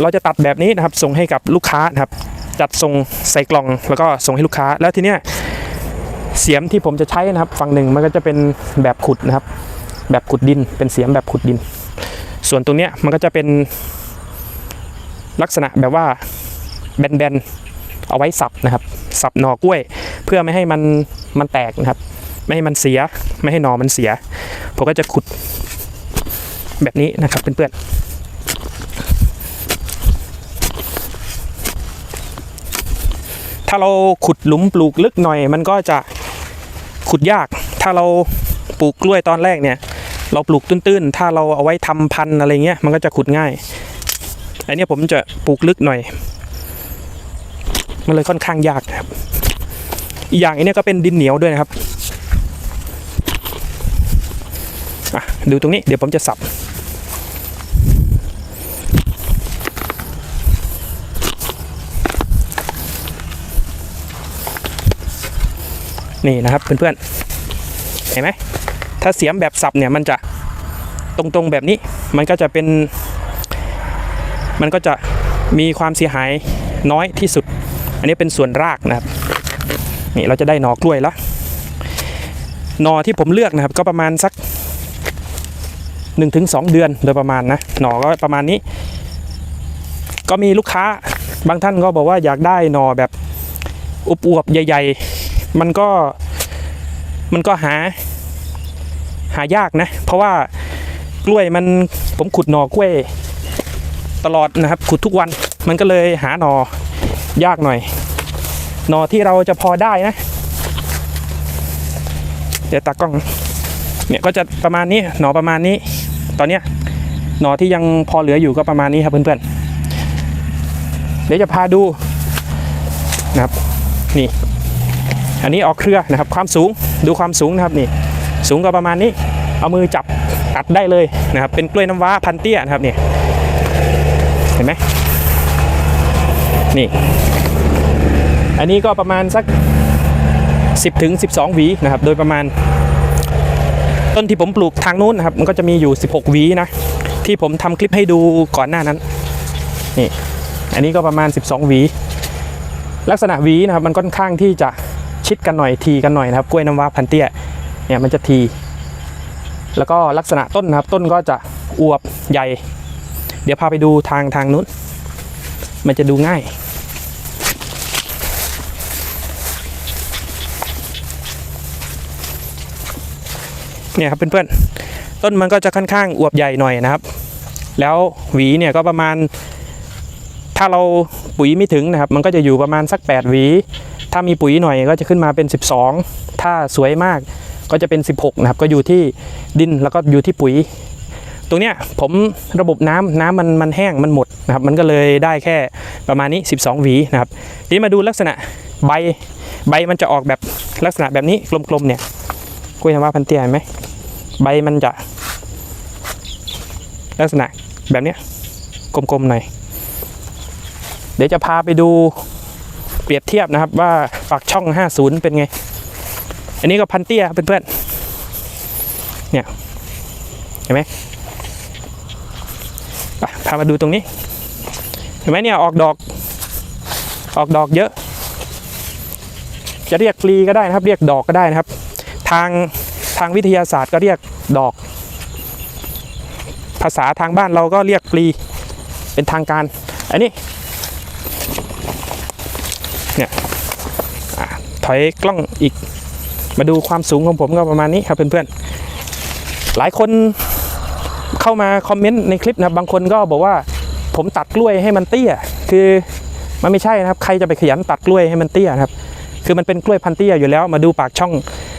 เราจะตัดแบบนี้นะครับส่งให้กับลูกค้านะครับ จัดส่งใส่กล่องแล้วก็ส่งให้ลูกค้า แล้วทีเนี้ยเสียมที่ผมจะใช้นะครับ ฝั่งหนึ่งมันก็จะเป็นแบบขุดนะครับ แบบขุดดินเป็นเสียมแบบขุดดิน ส่วนตรงเนี้ยมันก็จะเป็นลักษณะแบบว่าแบนๆ เอาไว้สับนะครับ สับหน่อกล้วย เพื่อไม่ให้มันมันแตกนะครับ ไม่ให้มันเสีย ไม่ให้หน่อมันเสีย ผมก็จะขุดแบบนี้นะครับเพื่อนๆ ถ้าเราขุดหลุมปลูกลึกหน่อย มันก็จะขุดยาก ถ้าเราปลูกกล้วยตอนแรกเนี่ย เราปลูกตื้นๆ ถ้าเราเอาไว้ทำพันธุ์อะไรเงี้ย มันก็จะขุดง่าย อันนี้ผมจะปลูกลึกหน่อย มันเลยค่อนข้างยากครับ อีกอย่างอันนี้ก็เป็นดินเหนียวด้วยนะครับ ดูตรงนี้เดี๋ยวผมจะสับ นี่นะครับเพื่อนๆเห็นไหมถ้าเสียมแบบสับเนี่ยมันจะตรงๆแบบนี้ มันก็จะเป็น มันก็จะมีความเสียหายน้อยที่สุด อันนี้เป็นส่วนรากนะครับนี่เราจะได้หน่อกล้วยแล้วหน่อที่ผมเลือกนะครับก็ประมาณสัก 1-2 เดือนโดยประมาณนะหน่อก็ประมาณนี้ ก็มีลูกค้าบางท่านก็บอกว่าอยากได้หน่อแบบอวบๆใหญ่ๆ มันก็มันก็หา หายากนะ เพราะว่ากล้วยมันผมขุดหน่อกล้วย ตลอดนะครับ ขุดทุกวันมันก็เลยหาหน่อยากหน่อย หน่อที่เราจะพอได้นะ เดี๋ยวตากล้อง เนี่ยก็จะประมาณนี้หน่อประมาณนี้ ตอนเนี้ยหน่อที่ยังพอเหลืออยู่ก็ประมาณนี้ครับเพื่อนๆเดี๋ยวจะพาดูนะครับนี่ อันนี้ออกเครือนะครับ ความสูงดูความสูงนะครับนี่ สูงก็ประมาณนี้ เอามือจับตัดได้เลยนะครับ เป็นกล้วยน้ำว้าพันเตี้ยนะครับนี่เห็นไหมนี่ อันนี้ก็ประมาณสัก 10ถึง12 หวีนะครับ โดยประมาณ ต้นที่ผมปลูกทางนู้นนะครับ มันก็จะมีอยู่ 16 หวีนะ ที่ผมทำคลิปให้ดูก่อนหน้านั้น นี่ อันนี้ก็ประมาณ 12 หวี ลักษณะหวีนะครับ มันค่อนข้างที่จะ ชิดกันหน่อยทีกันหน่อยนะครับกล้วยน้ำว้าพันเตี้ยเนี่ยมันจะที แล้วก็ลักษณะต้นนะครับ ต้นก็จะอวบใหญ่ เดี๋ยวพาไปดูทางทางนู้น มันจะดูง่ายเนี่ยครับเพื่อนๆ ต้นมันก็จะค่อนข้างอวบใหญ่หน่อยนะครับ แล้วหวีเนี่ยก็ประมาณ ถ้าเรา ปุ๋ยไม่ถึงนะครับมันก็จะอยู่ประมาณสัก 8 หวี ถ้ามีปุ๋ยหน่อยก็จะขึ้นมาเป็น 12 ถ้าสวยมากก็จะเป็น 16 นะครับ ก็อยู่ที่ดินแล้วก็อยู่ที่ปุ๋ย ตรงเนี้ยผมระบบน้ำน้ำมันมันแห้งมันหมดนะครับ มันก็เลยได้แค่ประมาณนี้ 12 หวีนะครับ ทีนี้มาดูลักษณะใบใบมันจะออกแบบลักษณะแบบนี้กลมๆเนี่ยกล้วยน้ำว้าพันเตี้ยเห็นไหมใบมันจะ ลักษณะแบบเนี้ยกลมๆหน่อย เดี๋ยวจะพาไปดูเปรียบเทียบนะครับว่าปากช่อง 50 เป็นไง อันนี้ก็พันเตี้ยเพื่อนๆเนี่ยเห็นไหมพามาดูตรงนี้ เห็นไหมเนี่ยออกดอก ออกดอกเยอะ จะเรียกปลีก็ได้นะครับ เรียกดอกก็ได้นะครับ ทางทางวิทยาศาสตร์ก็เรียกดอก ภาษาทางบ้านเราก็เรียกปลีเป็นทางการ อันนี้ เนี่ยอถอยกล้องอีกมาดูความสูงของผมก็ประมาณนี้ครับเพื่อนๆ หลายคนเข้ามาคอมเมนต์ในคลิปนะบบางคนก็บอกว่าผมตัดกล้วยให้มันเตี้ย คือมันไม่ใช่นะครับใครจะไปขยันตัดกล้วยให้มันเตี้ยครับ คือมันเป็นกล้วยพันเตี้ยอยู่แล้วมาดูปากช่อง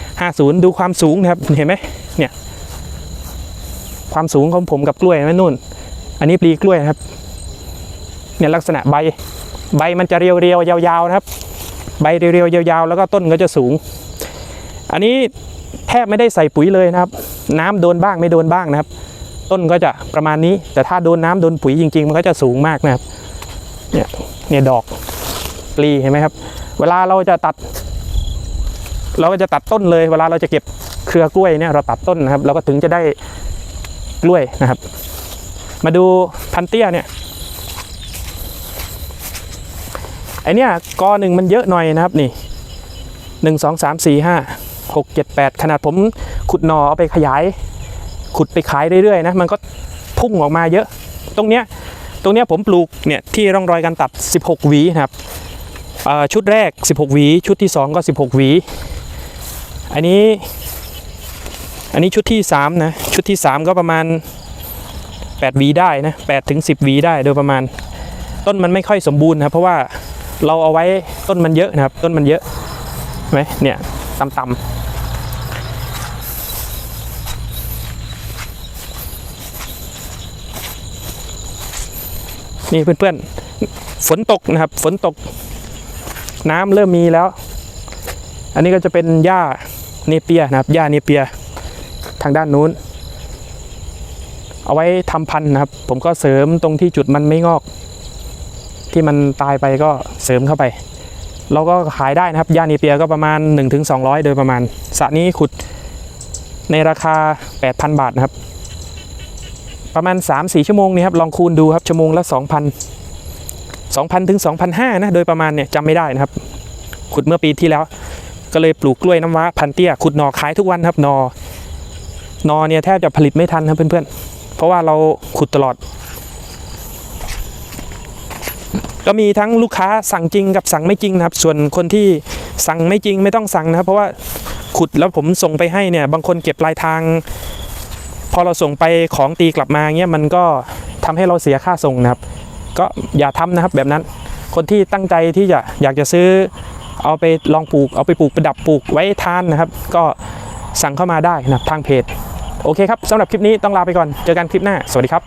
50 ดูความสูงนะครับเห็นไหมเนี่ยความสูงของผมกับกล้วยนั่นนู่น อันนี้ปลีกล้วยนะครับเนี่ยลักษณะใบ ใบมันจะเรียวๆยาวๆนะครับ ใบเรียวๆยาวๆ แล้วก็ต้นก็จะสูง อันนี้แทบไม่ได้ใส่ปุ๋ยเลยนะครับ น้ำโดนบ้างไม่โดนบ้างนะครับ ต้นก็จะประมาณนี้ แต่ถ้าโดนน้ำโดนปุ๋ยจริง ๆ มันก็จะสูงมากนะครับ เนี่ยเนี่ยดอกปลีเห็นไหมครับ เวลาเราจะตัด เราก็จะตัดต้นเลย เวลาเราจะเก็บเครือกล้วยเนี่ยเราตัดต้นนะครับ เราก็ถึงจะได้กล้วยนะครับ มาดูพันเตี้ยเนี่ย เนี้ยกอหนึ่งมันเยอะหน่อยนะครับนี่หนึ่งสองสามสี่ห้าหกเจ็ดแปดขนาดผมขุดหนอเอาไปขยาย ขุดไปขายเรื่อยๆนะมันก็พุ่งออกมาเยอะ ตรงเนี้ยตรงเนี้ยผมปลูกเนี่ยที่ร่องรอยการตัด 16 หวีนะครับชุดแรก 16 หวี ชุดที่ 2 ก็ 16 หวี อันนี้ อันนี้ชุดที่ 3 นะ ชุดที่ 3 ก็ประมาณ 8 หวีได้นะ8ถึง 10 หวีได้โดยประมาณ ต้นมันไม่ค่อยสมบูรณ์นะเพราะว่า เราเอาไว้ต้นมันเยอะนะครับ ต้นมันเยอะไหมเนี่ยต่ำๆนี่เพื่อนๆ ฝนตกนะครับ ฝนตก น้ำเริ่มมีแล้ว อันนี้ก็จะเป็นหญ้าเนเปียนะครับหญ้าเนเปีย ทางด้านนู้น เอาไว้ทำพันธุ์นะครับ ผมก็เสริมตรงที่จุดมันไม่งอก ที่มันตายไปก็เสริมเข้าไป เราก็ขายได้นะครับยานีเปียก็ประมาณ 1-200 โดยประมาณสระนี้ขุดในราคา 8,000 บาทนะครับ ประมาณ 3-4 ชั่วโมงนี่ครับลองคูณดูครับชั่วโมงละ 2,000 2,000ถึง2,500นะโดยประมาณเนี่ยจำไม่ได้นะครับ ขุดเมื่อปีที่แล้ว ก็เลยปลูกกล้วยน้ำว้าพันเตี้ยขุดหน่อขายทุกวันครับหนอหนอเนี่ยแทบจะผลิตไม่ทันครับเพื่อนๆเพราะว่าเราขุดตลอด ก็มีทั้งลูกค้าสั่งจริงกับสั่งไม่จริงนะครับ ส่วนคนที่สั่งไม่จริงไม่ต้องสั่งนะครับ เพราะว่าขุดแล้วผมส่งไปให้เนี่ย บางคนเก็บปลายทาง พอเราส่งไปของตีกลับมาเงี้ยมันก็ทำให้เราเสียค่าส่งนะครับ ก็อย่าทำนะครับแบบนั้น คนที่ตั้งใจที่จะอยากจะซื้อเอาไปลองปลูก เอาไปปลูกประดับปลูกไว้ทานนะครับ ก็สั่งเข้ามาได้นะทางเพจ โอเคครับสำหรับคลิปนี้ต้องลาไปก่อน เจอกันคลิปหน้า สวัสดีครับ